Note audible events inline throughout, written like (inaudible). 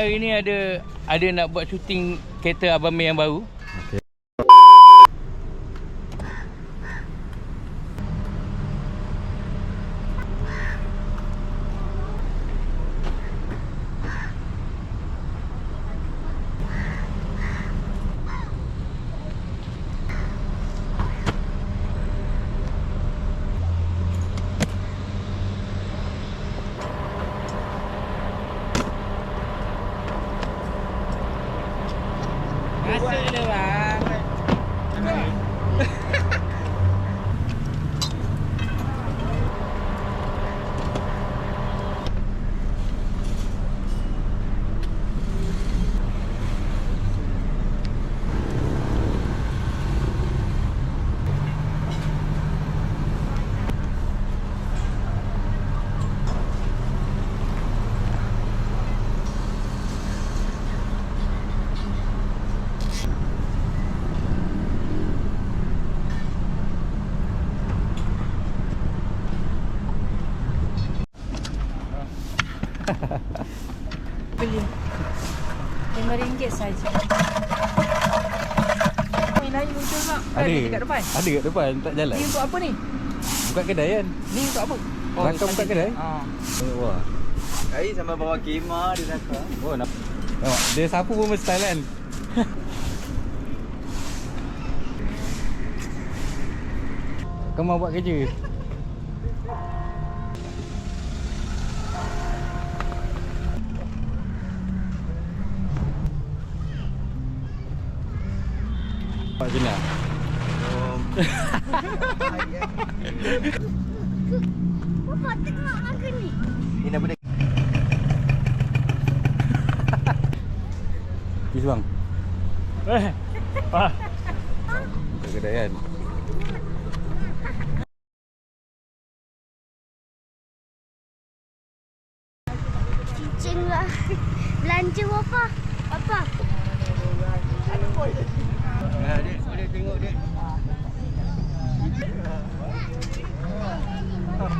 Hari ni ada ada nak buat syuting kereta Abang Mei yang baru. Okey. Rasa dia bang. Beli Lima ringgit saja Oh, ini lain muncul tak? Ada dekat depan Ada kat depan, tak jalan. Ni untuk apa ni? Buka kedai kan? Ni untuk apa? Rakam buka kedai? Ah. Oh, wah. Air sampai bawa kemah dia cakap. Oh, nak. Tengok, dia sapu pun style kan? (laughs) Kamu buat kerja. Pak Jina. Bapak tengok makan ni. Ini apa dia? Peace bang. Eh. Ah. Buka kedai kan? Cicing lah. Belanja apa? Apa? Ha, dia boleh tengok dia. Tak ada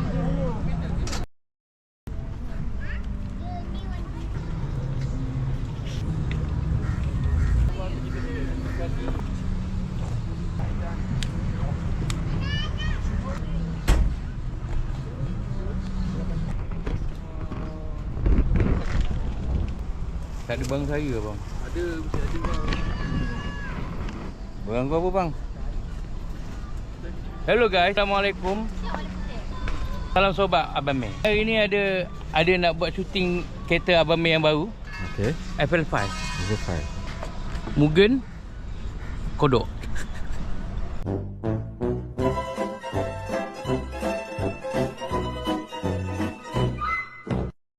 bang saya bang. Ada mesti ada bang. Bang kau apa bang? Hello guys, Assalamualaikum. Salam sobat Abang Mei. Hari ni ada ada nak buat syuting kereta Abang Mei yang baru, Okey. FL5. This is fine. Mugen Kodok.